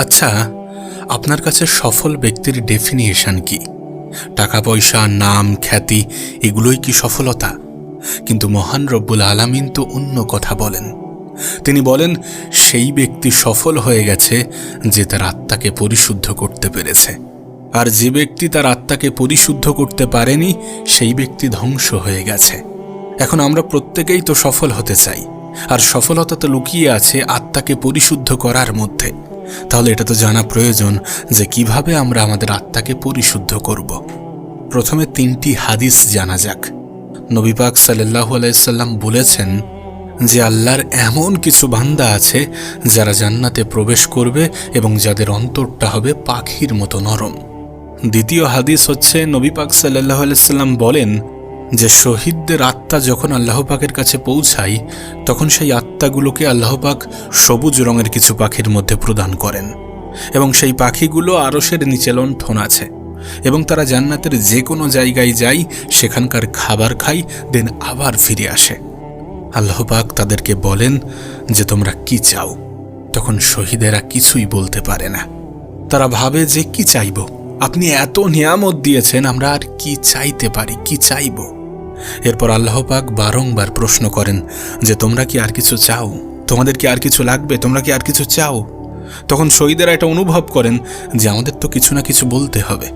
আচ্ছা আপনার কাছে সফল ব্যক্তির ডেফিনিয়েশন কি? টাকা, পয়সা, নাম, খ্যাতি, এগুলোই কি সফলতা? কিন্তু মহান রব্বুল আলামিন তো অন্য কথা বলেন। তিনি বলেন, সেই ব্যক্তি সফল হয়ে গেছে যে তার আত্মাকে পরিশুদ্ধ করতে পেরেছে। আর যে ব্যক্তি তার আত্মাকে পরিশুদ্ধ করতে পারেনি, সেই ব্যক্তি ধ্বংস হয়ে গেছে। এখন আমরা প্রত্যেকেই তো সফল হতে চাই। আর সফলতা তো লুকিয়ে আছে আত্মাকে পরিশুদ্ধ করার মধ্যে। তাহলে এটা তো জানা প্রয়োজন যে কীভাবে আমরা আমাদের আত্মাকে পরিশুদ্ধ করব। প্রথমে তিনটি হাদিস জানা যাক। নবীপাক সাল্লাহু আলাইসাল্লাম বলেছেন যে আল্লাহর এমন কিছু বান্দা আছে যারা জান্নাতে প্রবেশ করবে এবং যাদের অন্তরটা হবে পাখির মতো নরম। দ্বিতীয় হাদিস হচ্ছে নবী পাক সাল্লাহ আলাইসাল্লাম বলেন যে শহীদদের আত্মা যখন আল্লাহ পাকের কাছে পৌঁছায়, তখন সেই আত্মাগুলোকে আল্লাহ পাক সবুজ রঙের কিছু পাখির মধ্যে প্রদান করেন। এবং সেই পাখিগুলো আরসের নিচে লণ্ঠন আছে। এবং তারা জান্নাতের যে কোনো জায়গায় যায় সেখানকার খাবার খায় দেন আবার ফিরে আসে। আল্লাহ পাক তাদেরকে বলেন যে, তোমরা কি চাও? তখন শহীদেরা কিছুই বলতে পারে না। তারা ভাবে যে, কি চাইব? আপনি এত নিয়ামত দিয়েছেন, আমরা আর কি চাইতে পারি? কি চাইব? এরপর আল্লাহ পাক বারংবার প্রশ্ন করেন যে, তোমরা কি আর কিছু চাও? তোমাদের কি আর কিছু লাগবে? তোমরা কি আর কিছু চাও? তখন শহীদেরা এটা অনুভব করেন যে, আমাদের তো কিছু না কিছু বলতে হবে।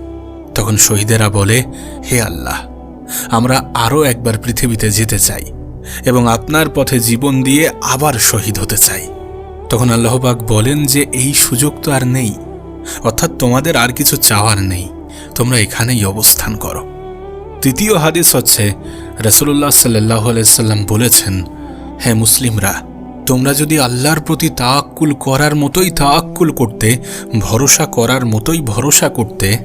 তখন শহীদেরা বলে, হে আল্লাহ, আমরা আরও একবার পৃথিবীতে যেতে চাই এবং আপনার পথে জীবন দিয়ে আবার শহীদ হতে চাই। তখন আল্লাহবাক বলেন যে, এই সুযোগ তো আর নেই। অর্থাৎ তোমাদের আর কিছু চাওয়ার নেই। তোমরা এখানেই অবস্থান করো। তৃতীয় হাদিস হচ্ছে রসুল্লাহ সাল্লাহ সাল্লাম বলেছেন হ্যাঁ মুসলিমরা, তোমরা যদি আল্লাহর প্রতি তাক্কুল করার মতোই তাক্কুল করতে, ভরসা করার মতোই ভরসা করতে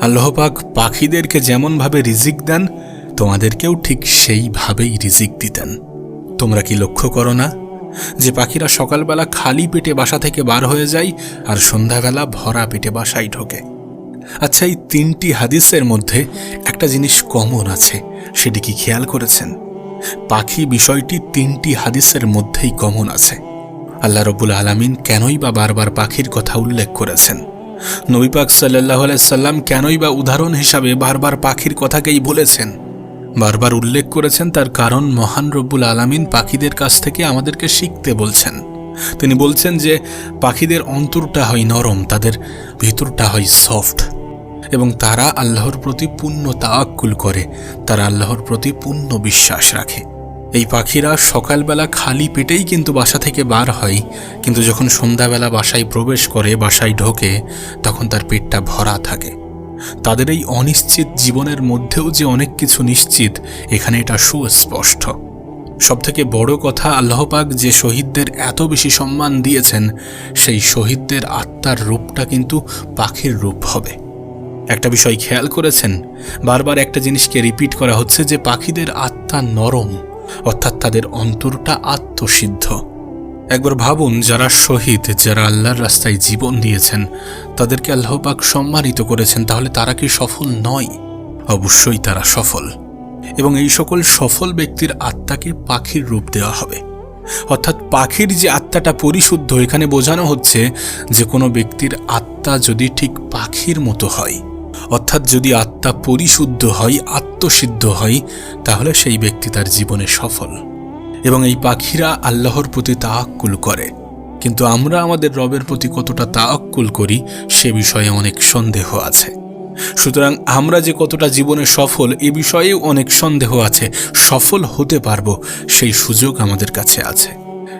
আল্লাহপাক পাখিদেরকে যেমনভাবে রিজিক দেন, তোমাদেরকেও ঠিক সেইভাবেই রিজিক দিতেন। তোমরা কি লক্ষ্য করো না যে পাখিরা সকালবেলা খালি পেটে বাসা থেকে বার হয়ে যায় আর সন্ধ্যাবেলা ভরা পেটে বাসায় ঢোকে? আচ্ছা এই তিনটি হাদিসের মধ্যে একটা জিনিস কমন আছে, সেটি কি খেয়াল করেছেন? পাখি বিষয়টি তিনটি হাদিসের মধ্যেই কমন আছে। আল্লাহ রবুল আলমিন কেনই বা বারবার পাখির কথা উল্লেখ করেছেন? নবী পাক সাল্লাহ সাল্লাম কেনই বা উদাহরণ হিসাবে বারবার পাখির কথাকেই বলেছেন? বারবার উল্লেখ করেছেন তার কারণ মহান রব্বুল আলামিন পাখিদের কাছ থেকে আমাদেরকে শিখতে বলছেন। তিনি বলছেন যে, পাখিদের অন্তরটা হয় নরম, তাদের ভিতরটা হয় সফট। এবং তারা আল্লাহর প্রতি পূর্ণ তাওয়াক্কুল করে, তারা আল্লাহর প্রতি পূর্ণ বিশ্বাস রাখে। এই পাখিরা সকালবেলা খালি পেটেই কিন্তু বাসা থেকে বার হয়, কিন্তু যখন সন্ধ্যাবেলা বাসায় প্রবেশ করে, বাসায় ঢোকে, তখন তার পেটটা ভরা থাকে। তাদের এই অনিশ্চিত জীবনের মধ্যেও যে অনেক কিছু নিশ্চিত, এখানে এটা সুস্পষ্ট। সবথেকে বড় কথা আল্লাহপাক যে শহীদদের এত বেশি সম্মান দিয়েছেন, সেই শহীদদের আত্মার রূপটা কিন্তু পাখির রূপ হবে। একটা বিষয় খেয়াল করেছেন? বারবার একটা জিনিসকে রিপিট করা হচ্ছে যে পাখিদের আত্মা নরম, অর্থাৎ তাদের অন্তরটা আত্মসিদ্ধ। একবার ভাবুন, যারা শহীদ, যারা আল্লাহর রাস্তায় জীবন দিয়েছেন, তাদেরকে আল্লাহবাক সম্মানিত করেছেন, তাহলে তারা কি সফল নয়? অবশ্যই তারা সফল। এবং এই সকল সফল ব্যক্তির আত্মাকে পাখির রূপ দেওয়া হবে। অর্থাৎ পাখির যে আত্মাটা পরিশুদ্ধ, এখানে বোঝানো হচ্ছে যে কোনো ব্যক্তির আত্মা যদি ঠিক পাখির মতো হয় অর্থাৎ যদি আত্মা পরিশুদ্ধ হয়, আত্মসিদ্ধ হয়, তাহলে সেই ব্যক্তি তার জীবনে সফল। এবং এই পাখিরা আল্লাহর প্রতি তাআক্কুল করে। কিন্তু আমরা আমাদের রবের প্রতি কতটা তাআক্কুল করি, সে বিষয়ে অনেক সন্দেহ আছে। সুতরাং আমরা যে কতটা জীবনে সফল, এ বিষয়েও অনেক সন্দেহ আছে। সফল হতে পারব, সেই সুযোগ আমাদের কাছে আছে।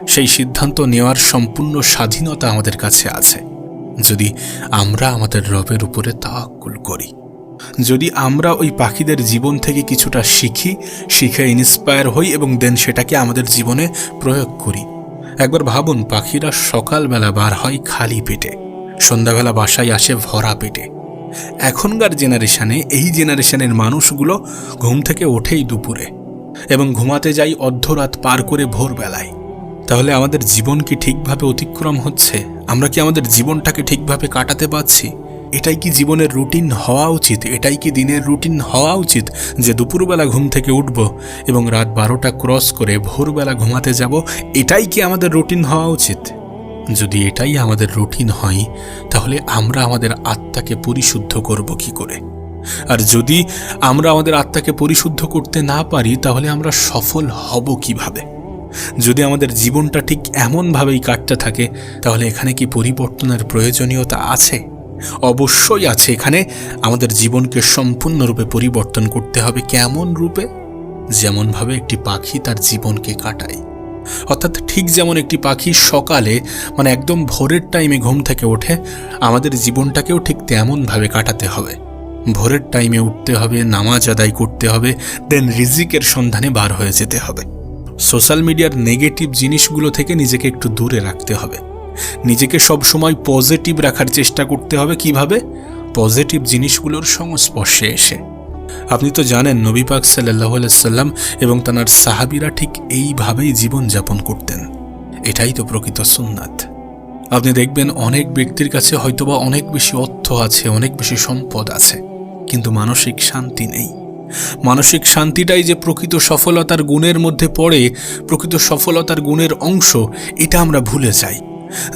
সেই সিদ্ধান্ত নেওয়ার সম্পূর্ণ স্বাধীনতা আমাদের কাছে আছে। যদি আমরা আমাদের রবের উপরে তাওয়াক্কুল করি, যদি আমরা ওই পাখিদের জীবন থেকে কিছুটা শিখি, শিখে ইন্সপায়ার হই এবং দেন সেটাকে আমাদের জীবনে প্রয়োগ করি। একবার ভাবুন, পাখিরা সকালবেলা বার হয় খালি পেটে, সন্ধ্যাবেলা বাসায় আসে ভরা পেটে। এখনকার জেনারেশনে এই জেনারেশনের মানুষগুলো ঘুম থেকে ওঠেই দুপুরে এবং ঘুমাতে যাই অর্ধরাত পার করে ভোরবেলায়। তাহলে আমাদের জীবন কি ঠিকভাবে অতিক্রম হচ্ছে? আমরা কি আমাদের জীবনটাকে ঠিকভাবে কাটাতে পারছি? এটাই কি জীবনের রুটিন হওয়া উচিত? এটাই কি দিনের রুটিন হওয়া উচিত যে দুপুরবেলা ঘুম থেকে উঠব এবং রাত বারোটা ক্রস করে ভোরবেলা ঘুমাতে যাব? এটাই কি আমাদের রুটিন হওয়া উচিত? যদি এটাই আমাদের রুটিন হয়, তাহলে আমরা আমাদের আত্মাকে পরিশুদ্ধ করব কি করে? আর যদি আমরা আমাদের আত্মাকে পরিশুদ্ধ করতে না পারি, তাহলে আমরা সফল হব কীভাবে? যদি আমাদের জীবনটা ঠিক এমনভাবেই কাটতে থাকে, তাহলে এখানে কি পরিবর্তনের প্রয়োজনীয়তা আছে? অবশ্যই আছে। এখানে আমাদের জীবনকে সম্পূর্ণরূপে পরিবর্তন করতে হবে কেমন রূপে? যেমনভাবে একটি পাখি তার জীবনকে কাটায়। অর্থাৎ ঠিক যেমন একটি পাখি সকালে মানে একদম ভোরের টাইমে ঘুম থেকে ওঠে, আমাদের জীবনটাকেও ঠিক তেমনভাবে কাটাতে হবে। ভোরের টাইমে উঠতে হবে, নামাজ আদায় করতে হবে, দেন রিজিকের সন্ধানে বার হয়ে যেতে হবে। সোশ্যাল মিডিয়ার নেগেটিভ জিনিসগুলো থেকে নিজেকে একটু দূরে রাখতে হবে। নিজেকে সব সময় পজিটিভ রাখার চেষ্টা করতে হবে কীভাবে? পজিটিভ জিনিসগুলোর সংস্পর্শে এসে। আপনি তো জানেন, নবী পাক সাল্লাহ সাল্লাম এবং তানার সাহাবিরা ঠিক এইভাবেই জীবনযাপন করতেন। এটাই তো প্রকৃত সুন্নাত। আপনি দেখবেন, অনেক ব্যক্তির কাছে হয়তোবা অনেক বেশি অর্থ আছে, অনেক বেশি সম্পদ আছে, কিন্তু মানসিক শান্তি নেই। মানসিক শান্তিটাই যে প্রকৃত সফলতার গুণের মধ্যে পড়ে, প্রকৃত সফলতার গুণের অংশ, এটা আমরা ভুলে যাই।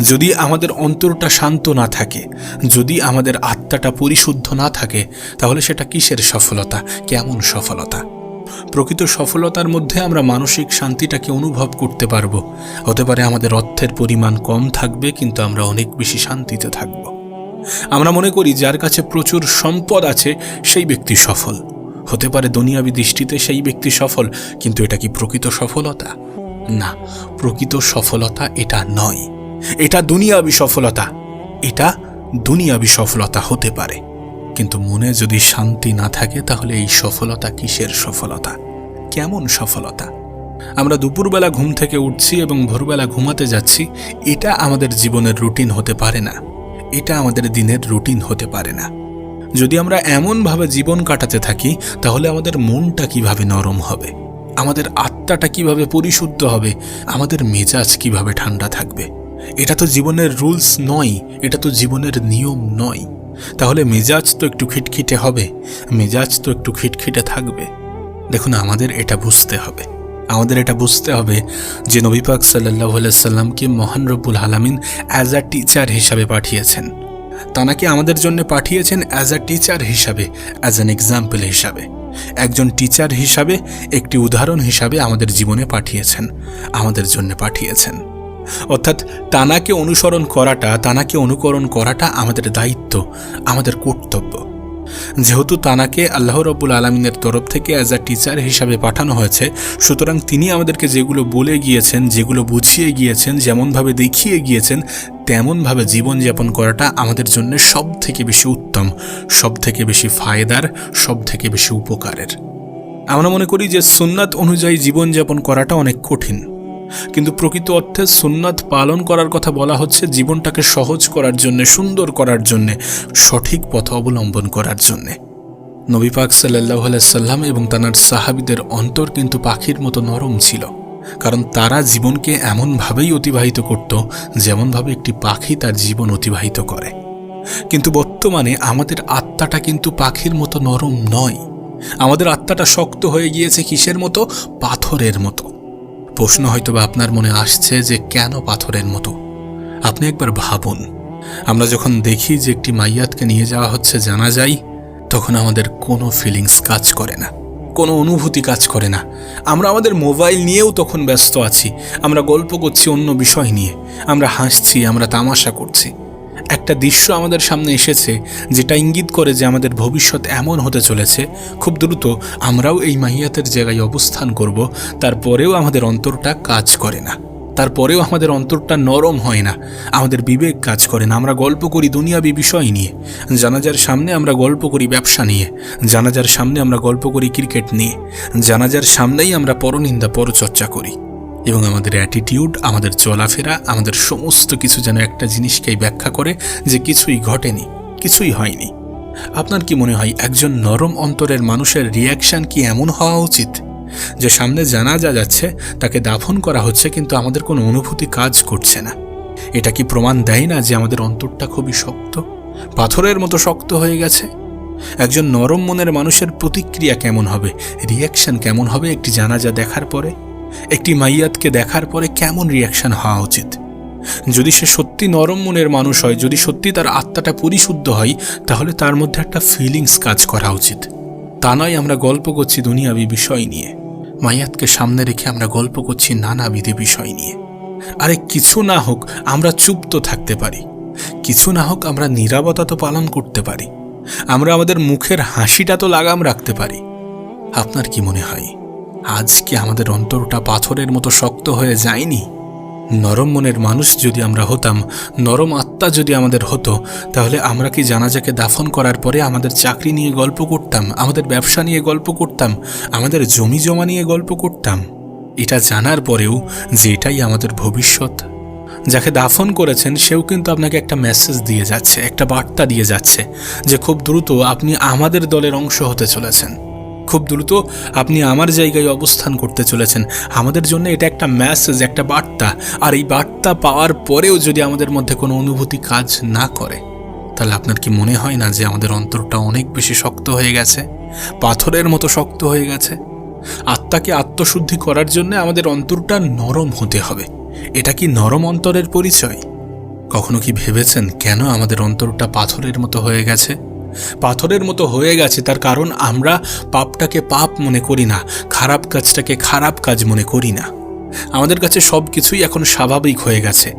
যদি আমাদের অন্তরটা শান্ত না থাকে, যদি আমাদের আত্মাটা পরিশুদ্ধ না থাকে, তাহলে সেটা কিসের সফলতা? কেমন সফলতা? প্রকৃত সফলতার মধ্যে আমরা মানসিক শান্তিটাকে অনুভব করতে পারব। হতে পারে আমাদের অর্থের পরিমাণ কম থাকবে, কিন্তু আমরা অনেক বেশি শান্তিতে থাকব। আমরা মনে করি, যার কাছে প্রচুর সম্পদ আছে, সেই ব্যক্তি সফল। হতে পারে দুনিয়াবি দৃষ্টিতে সেই ব্যক্তি সফল, কিন্তু এটা কি প্রকৃত সফলতা? না, প্রকৃত সফলতা এটা নয়। এটা দুনিয়াবি সফলতা। এটা দুনিয়াবি সফলতা হতে পারে। কিন্তু মনে যদি শান্তি না থাকে, তাহলে এই সফলতা কিসের সফলতা? কেমন সফলতা? আমরা দুপুরবেলা ঘুম থেকে উঠছি এবং ভোরবেলা ঘুমাতে যাচ্ছি, এটা আমাদের জীবনের রুটিন হতে পারে না। এটা আমাদের দিনের রুটিন হতে পারে না। যদি আমরা এমনভাবে জীবন কাটাতে থাকি, তাহলে আমাদের মনটা কীভাবে নরম হবে? আমাদের আত্মাটা কীভাবে পরিশুদ্ধ হবে? আমাদের মেজাজ কীভাবে ঠান্ডা থাকবে? এটা তো জীবনের রুলস নয়, এটা তো জীবনের নিয়ম নয়। তাহলে মেজাজ তো একটু খিটখিটে হবে, মেজাজ তো একটু খিটখিটে থাকবে। দেখুন, আমাদের এটা বুঝতে হবে। আমাদের এটা বুঝতে হবে যে নবী পাক সাল্লাহ সাল্লামকে মহান রব্বুল আলামিন অ্যাজ আ টিচার হিসাবে পাঠিয়েছেন। তানাকে আমাদের জন্য পাঠিয়েছেন অ্যাজ আ টিচার হিসাবে অ্যাজ অ্যান এক্সাম্পল হিসাবে? একজন টিচার হিসাবে, একটি উদাহরণ হিসাবে আমাদের জীবনে পাঠিয়েছেন, আমাদের জন্য পাঠিয়েছেন। অর্থাৎ তানাকে অনুসরণ করাটা, তানাকে অনুকরণ করাটা আমাদের দায়িত্ব, আমাদের কর্তব্য। যেহেতু তানাকে আল্লাহ রব্বুল আলমিনের তরফ থেকে অ্যাজ আ টিচার হিসাবে পাঠানো হয়েছে, সুতরাং তিনি আমাদেরকে যেগুলো বলে গিয়েছেন, যেগুলো বুঝিয়ে গিয়েছেন, যেমনভাবে দেখিয়ে গিয়েছেন, তেমনভাবে জীবনযাপন করাটা আমাদের জন্য সব থেকে বেশি উত্তম সব থেকে বেশি ফায়দার সব থেকে বেশি উপকারের। আমরা মনে করি যে সুন্নাত অনুযায়ী জীবনযাপন করাটা অনেক কঠিন। কিন্তু প্রকৃত অর্থে সুন্নাত পালন করার কথা বলা হচ্ছে জীবনটাকে সহজ করার জন্যে, সুন্দর করার জন্যে, সঠিক পথ অবলম্বন করার জন্যে। নবী পাক সাল্লাহ সাল্লাম এবং তানার সাহাবিদের অন্তর কিন্তু পাখির মতো নরম ছিল, কারণ তারা জীবনকে এমনভাবেই অতিবাহিত করত যেমনভাবে একটি পাখি তার জীবন অতিবাহিত করে। কিন্তু বর্তমানে আমাদের আত্মাটা কিন্তু পাখির মতো নরম নয়। আমাদের আত্মাটা শক্ত হয়ে গিয়েছে কিসের মতো? পাথরের মতো। প্রশ্ন হয়তো বা আপনার মনে আসছে যে কেন পাথরের মতো? আপনি একবার ভাবুন। আমরা যখন দেখি যে একটি মাইয়াতকে নিয়ে যাওয়া হচ্ছে জানা যায় তখন আমাদের কোনো ফিলিংস কাজ করে না, কোনো অনুভূতি কাজ করে না। আমরা আমাদের মোবাইল নিয়েও তখন ব্যস্ত আছি। আমরা গল্প করছি অন্য বিষয় নিয়ে। আমরা হাসছি, আমরা তামাশা করছি। একটা দৃশ্য আমাদের সামনে এসেছে যেটা ইঙ্গিত করে যে আমাদের ভবিষ্যৎ এমন হতে চলেছে। খুব দ্রুত আমরাও এই মাহিয়াতের জায়গায় অবস্থান করব, তারপরেও আমাদের অন্তরটা কাজ করে না। তারপরেও আমাদের অন্তরটা নরম হয় না। আমাদের বিবেক কাজ করে না। আমরা গল্প করি দুনিয়াবি বিষয় নিয়ে। জানাজার সামনে আমরা গল্প করি ব্যবসা নিয়ে। জানাজার সামনে আমরা গল্প করি ক্রিকেট নিয়ে। জানাজার সামনেই আমরা পরনিন্দা পরচর্চা করি। এবং আমাদের অ্যাটিটিউড আমাদের চলাফেরা, আমাদের সমস্ত কিছু যেন একটা জিনিসকেই ব্যাখ্যা করে যে কিছুই ঘটেনি, কিছুই হয়নি। আপনার কি মনে হয় একজন নরম অন্তরের মানুষের রিয়াকশন কি এমন হওয়া উচিত? যে সামনে জানা যা যাচ্ছে, তাকে দাফন করা হচ্ছে, কিন্তু আমাদের কোনো অনুভূতি কাজ করছে না। এটা কি প্রমাণ দেয় না যে আমাদের অন্তরটা খুবই শক্ত? পাথরের মতো শক্ত হয়ে গেছে? একজন নরম মনের মানুষের প্রতিক্রিয়া কেমন হবে? রিয়াকশন কেমন হবে একটি জানাজা দেখার পরে? একটি মাইয়াতকে দেখার পরে কেমন রিয়াকশন হওয়া উচিত? যদি সে সত্যি নরম মনের মানুষ হয়, যদি সত্যি তার আত্মাটা পরিশুদ্ধ হয়, তাহলে তার মধ্যে একটা ফিলিংস কাজ করা উচিত। তা নয় আমরা গল্প করছি দুনিয়াবি বিষয় নিয়ে। মাইয়াতকে সামনে রেখে আমরা গল্প করছি নানাবিধি বিষয় নিয়ে। আরে কিছু না হোক, আমরা চুপ তো থাকতে পারি। কিছু না হোক, আমরা নীরবতা তো পালন করতে পারি। আমরা আমাদের মুখের হাসিটা তো লাগাম রাখতে পারি। আপনার কি মনে হয়? আজ কি আমাদের অন্তরটা পাথরের মতো শক্ত হয়ে যায়নি? নরম মনের মানুষ যদি আমরা হতাম, নরম আত্মা যদি আমাদের হতো, তাহলে আমরা কি জানাজাকে দাফন করার পরে আমাদের চাকরি নিয়ে গল্প করতাম, আমাদের ব্যবসা নিয়ে গল্প করতাম, আমাদের জমি জমা নিয়ে গল্প করতাম? এটা জানার পরেও যে এটাই আমাদের ভবিষ্যৎ। যাকে দাফন করেছেন, সেও কিন্তু আপনাকে একটা মেসেজ দিয়ে যাচ্ছে, একটা বার্তা দিয়ে যাচ্ছে যে খুব দ্রুত আপনি আমাদের দলের অংশ হতে চলেছেন। খুব দ্রুত আপনি আমার জায়গায় অবস্থান করতে চলেছেন। আমাদের জন্য এটা একটা মেসেজ একটা বার্তা। আর এই বার্তা পাওয়ার পরেও যদি আমাদের মধ্যে কোনো অনুভূতি কাজ না করে, তাহলে আপনার কি মনে হয় না যে আমাদের অন্তরটা অনেক বেশি শক্ত হয়ে গেছে? পাথরের মতো শক্ত হয়ে গেছে? আত্মাকে আত্মশুদ্ধি করার জন্য আমাদের অন্তরটা নরম হতে হবে। এটা কি নরম অন্তরের পরিচয়? কখনো কি ভেবেছেন কেন আমাদের অন্তরটা পাথরের মতো হয়ে গেছে? পাথরের মতো হয়ে গেছে তার কারণ আমরা পাপটাকে পাপ মনে করি না, খারাপ কাজটাকে খারাপ কাজ মনে করি না। আমাদের কাছে সব কিছুই এখন স্বাভাবিক হয়ে গেছে।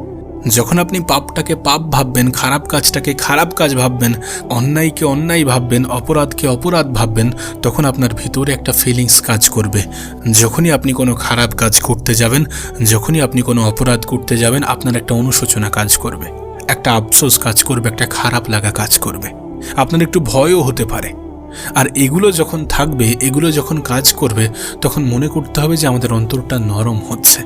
যখন আপনি পাপটাকে পাপ ভাববেন, খারাপ কাজটাকে খারাপ কাজ ভাববেন, অন্যায়কে অন্যায় ভাববেন, অপরাধকে অপরাধ ভাববেন, তখন আপনার ভিতরে একটা ফিলিংস কাজ করবে। যখনই আপনি কোনো খারাপ কাজ করতে যাবেন, যখনই আপনি কোনো অপরাধ করতে যাবেন, আপনার একটা অনুশোচনা কাজ করবে। একটা আফসোস কাজ করবে, একটা খারাপ লাগা কাজ করবে। আপনার একটু ভয়ও হতে পারে। আর এগুলো যখন থাকবে, এগুলো যখন কাজ করবে, তখন মনে করতে হবে যে আমাদের অন্তরটা নরম হচ্ছে।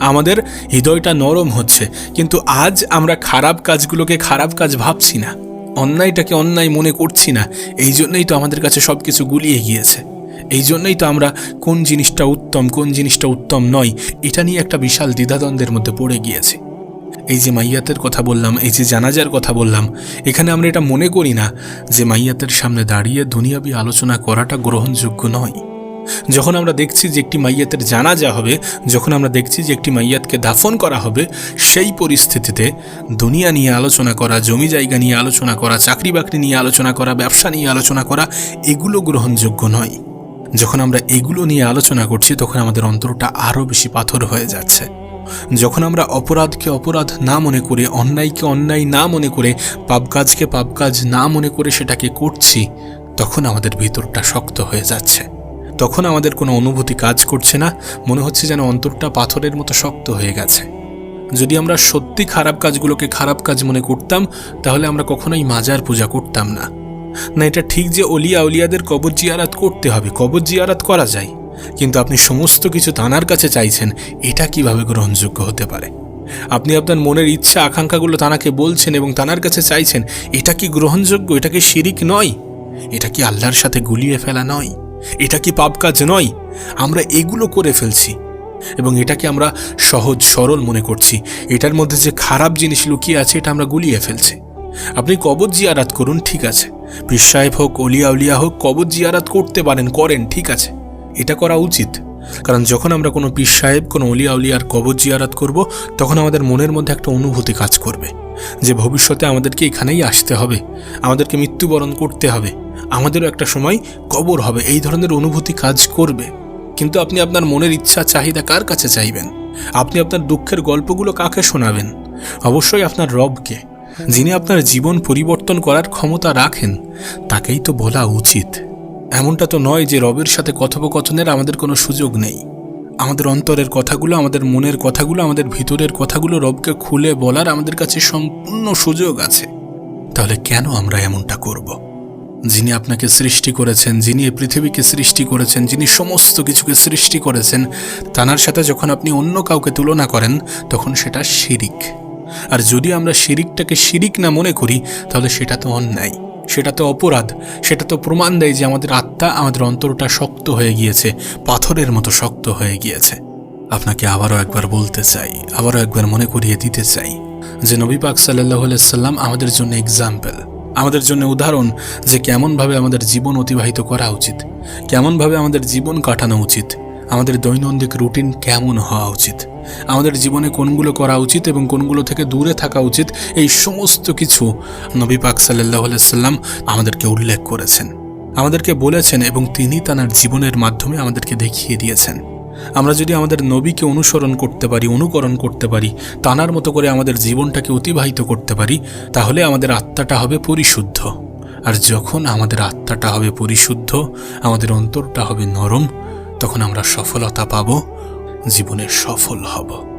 আমাদের হৃদয়টা নরম হচ্ছে, কিন্তু আজ আমরা খারাপ কাজগুলোকে খারাপ কাজ ভাবছি না। অন্যায়টাকে অন্যায় মনে করছি না। এই জন্যই তো আমাদের কাছে সব কিছু গুলিয়ে গিয়েছে। এই জন্যই তো আমরা কোন জিনিসটা উত্তম, কোন জিনিসটা উত্তম নয়, এটা নিয়ে একটা বিশাল দ্বিধাদ্বন্দ্বের মধ্যে পড়ে গিয়েছে। এই যে মাইয়াতের কথা বললাম, এই যে জানাজার কথা বললাম, এখানে আমরা এটা মনে করি না যে মাইয়াতের সামনে দাঁড়িয়ে দুনিয়াবি আলোচনা করাটা গ্রহণযোগ্য নয়। যখন আমরা দেখছি যে একটি মাইয়াতের জানাজা হবে, যখন আমরা দেখছি যে একটি মাইয়াতকে দাফন করা হবে, সেই পরিস্থিতিতে দুনিয়া নিয়ে আলোচনা করা, জমি জায়গা নিয়ে আলোচনা করা, চাকরি বাকরি নিয়ে আলোচনা করা, ব্যবসা নিয়ে আলোচনা করা, এগুলো গ্রহণযোগ্য নয়। যখন আমরা এগুলো নিয়ে আলোচনা করছি, তখন আমাদের অন্তরটা আরও বেশি পাথর হয়ে যাচ্ছে। যখন আমরা অপরাধকে অপরাধ না মনে করে, অন্যায়কে অন্যায় না মনে করে, পাপ কাজকে পাপ কাজ না মনে করে সেটাকে করছি, তখন আমাদের ভিতরটা শক্ত হয়ে যাচ্ছে। তখন আমাদের কোনো অনুভূতি কাজ করছে না, মনে হচ্ছে যেন অন্তরটা পাথরের মতো শক্ত হয়ে গেছে। যদি আমরা সত্যি খারাপ কাজগুলোকে খারাপ কাজ মনে করতাম, তাহলে আমরা কখনোই মাজার পূজা করতাম না। না, এটা ঠিক যে অলিয়া উলিয়াদের কবর জিয়ারাত করতে হবে, কবর জিয়ারাত করা যায়। কিন্তু আপনি সমস্ত কিছু তানার কাছে চাইছেন, এটা কীভাবে গ্রহণযোগ্য হতে পারে? আপনি আপনার মনের ইচ্ছা, আকাঙ্ক্ষাগুলো তানাকে বলছেন এবং তানার কাছে চাইছেন, এটা কি গ্রহণযোগ্য? এটা কি শিরিক নয়? এটা কি আল্লাহর সাথে গুলিয়ে ফেলা নয়? এটা কি পাপ কাজ নয়? আমরা এগুলো করে ফেলছি এবং এটাকে আমরা সহজ, সরল মনে করছি। এটার মধ্যে যে খারাপ জিনিস লুকিয়ে আছে, এটা আমরা গুলিয়ে ফেলছি। আপনি কবর জিয়ারাত করুন, ঠিক আছে। সাহেব হোক, অলিয়া উলিয়া হোক, কবর জিয়ারাত করতে পারেন, করেন, ঠিক আছে। এটা করা উচিত। কারণ যখন আমরা কোনো পীর সাহেব, কোনো অলিয়া উলিয়ার কবর জিয়ারাত করব, তখন আমাদের মনের মধ্যে একটা অনুভূতি কাজ করবে, যে ভবিষ্যতে আমাদেরকে এখানেই আসতে হবে, আমাদেরকে মৃত্যুবরণ করতে হবে, আমাদেরও একটা সময় কবর হবে, এই ধরনের অনুভূতি কাজ করবে। কিন্তু আপনি আপনার মনের ইচ্ছা, চাহিদা কার কাছে চাইবেন? আপনি আপনার দুঃখের গল্পগুলো কাকে শোনাবেন? অবশ্যই আপনার রবকে, যিনি আপনার জীবন পরিবর্তন করার ক্ষমতা রাখেন, তাকেই তো বলা উচিত। এমনটা তো নয় যে রবের সাথে কথোপকথনের আমাদের কোনো সুযোগ নেই। আমাদের অন্তরের কথাগুলো, আমাদের মনের কথাগুলো, আমাদের ভিতরের কথাগুলো রবকে খুলে বলার আমাদের কাছে সম্পূর্ণ সুযোগ আছে। তাহলে কেন আমরা এমনটা করব? যিনি আপনাকে সৃষ্টি করেছেন, যিনি এই পৃথিবীকে সৃষ্টি করেছেন, যিনি সমস্ত কিছুকে সৃষ্টি করেছেন, তানার সাথে যখন আপনি অন্য কাউকে তুলনা করেন, তখন সেটা শিরিক। আর যদি আমরা শিরিকটাকে শিরিক না মনে করি, তাহলে সেটা তো অন্যায়। সেটা তো অপরাধ, সেটা তো প্রমাণ দেয় যে আমাদের আত্মা আমাদের অন্তরটা শক্ত হয়ে গিয়েছে, পাথরের মতো শক্ত হয়ে গিয়েছে। আপনাকে আবারও একবার বলতে চাই, আবারও একবার মনে করিয়ে দিতে চাই যে নবী পাক সাল্লাহ সাল্লাম আমাদের জন্য এক্সাম্পল আমাদের জন্য উদাহরণ যে কেমনভাবে আমাদের জীবন অতিবাহিত করা উচিত, কেমনভাবে আমাদের জীবন কাটানো উচিত, আমাদের দৈনন্দিন রুটিন কেমন হওয়া উচিত। আমাদের জীবনে কোনগুলো করা উচিত এবং কোনগুলো থেকে দূরে থাকা উচিত, এই সমস্ত কিছু নবী পাক সাল্লাহ সাল্লাম আমাদেরকে উল্লেখ করেছেন। আমাদেরকে বলেছেন এবং তিনি তাঁর জীবনের মাধ্যমে আমাদেরকে দেখিয়ে দিয়েছেন। আমরা যদি আমাদের নবীকে অনুসরণ করতে পারি, অনুকরণ করতে পারি তানার মতো করে আমাদের জীবনটাকে অতিবাহিত করতে পারি, তাহলে আমাদের আত্মাটা হবে পরিশুদ্ধ। আর যখন আমাদের আত্মাটা হবে পরিশুদ্ধ, আমাদের অন্তরটা হবে নরম, তখন আমরা সফলতা পাব। জীবনে সফল হব।